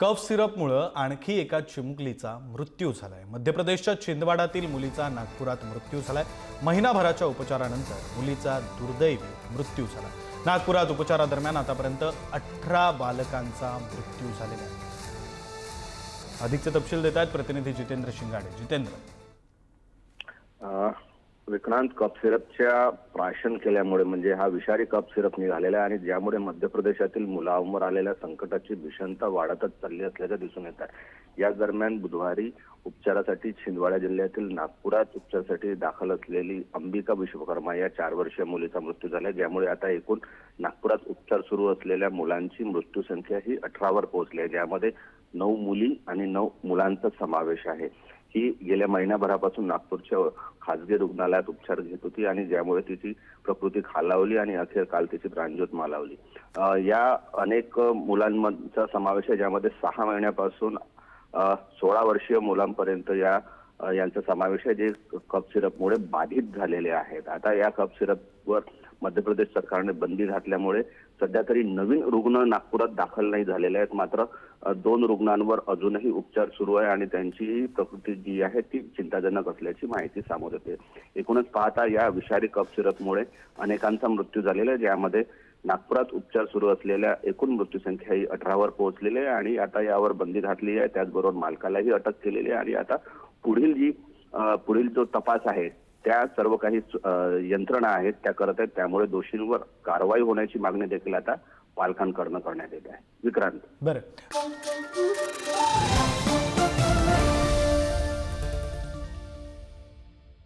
कफ सिरपमुळं आणखी एका चिमुकलीचा मृत्यू झालाय. मध्य प्रदेशच्या छिंदवाडातील मुलीचा नागपुरात मृत्यू झालाय. महिनाभराच्या उपचारानंतर मुलीचा दुर्दैवी मृत्यू झाला. नागपुरात उपचारादरम्यान आतापर्यंत अठरा बालकांचा मृत्यू झालेला आहे. अधिकचे तपशील देत आहेत प्रतिनिधी जितेंद्र शिंगाडे. जितेंद्र. विक्रांत कप सिरपच्या प्राशन केल्यामुळे म्हणजे हा विषारी कप सिरप निघालेला आहे आणि ज्यामुळे मध्य प्रदेशातील मुलांवर आलेल्या संकटाची भीषणता वाढतच चालली असल्याचं दिसून येत आहे. या दरम्यान बुधवारी उपचारासाठी छिंदवाडा जिल्ह्यातील नागपुरात उपचारासाठी दाखल असलेली अंबिका विश्वकर्मा या चार वर्षीय मुलीचा मृत्यू झाला ज्यामुळे आता एकूण नागपुरात उपचार सुरू असलेल्या मुलांची मृत्यू संख्या ही अठरावर पोहोचली आहे ज्यामध्ये नऊ मुली आणि नऊ मुलांचा समावेश आहे. ही गेल्या महिन्याभरापासून नागपूरच्या खासगी रुग्णालयात उपचार घेत होती आणि ज्यामुळे तिची प्रकृती खालावली आणि अखेर काल तिची प्राणज्योत मालावली. या अनेक मुलांचा समावेश आहे ज्यामध्ये सहा महिन्यापासून सोळा वर्षीय मुलांपर्यंत या यांचा समावेश आहे जे कप सिरपमुळे बाधित झालेले आहेत. आता या कप सिरपवर मध्य प्रदेश सरकारने बंदी घातल्यामुळे सध्या तरी नवीन रुग्ण नागपुरात दाखल नाही झालेले आहेत. मात्र दोन रुग्णांवर अजूनही उपचार सुरू आहे आणि त्यांची प्रकृती जी आहे ती चिंताजनक असल्याची माहिती समोर येते. एकूणच पाहता या विषारी कप सिरपमुळे अनेकांचा मृत्यू झालेला आहे. ज्यामध्ये नागपुरात उपचार सुरू असलेल्या एकूण मृत्यूसंख्या ही अठरावर पोहोचलेली आहे आणि आता यावर बंदी घातली आहे. त्याचबरोबर मालकालाही अटक केलेली आहे आणि आता पुढील जी पुढील जो तपास आहे त्या सर्व काही यंत्रणा आहेत त्या करत आहेत. त्यामुळे दोषींवर कारवाई होण्याची मागणी देखील आता पालकांकडनं करण्यात येत आहे. विक्रांत. बरं.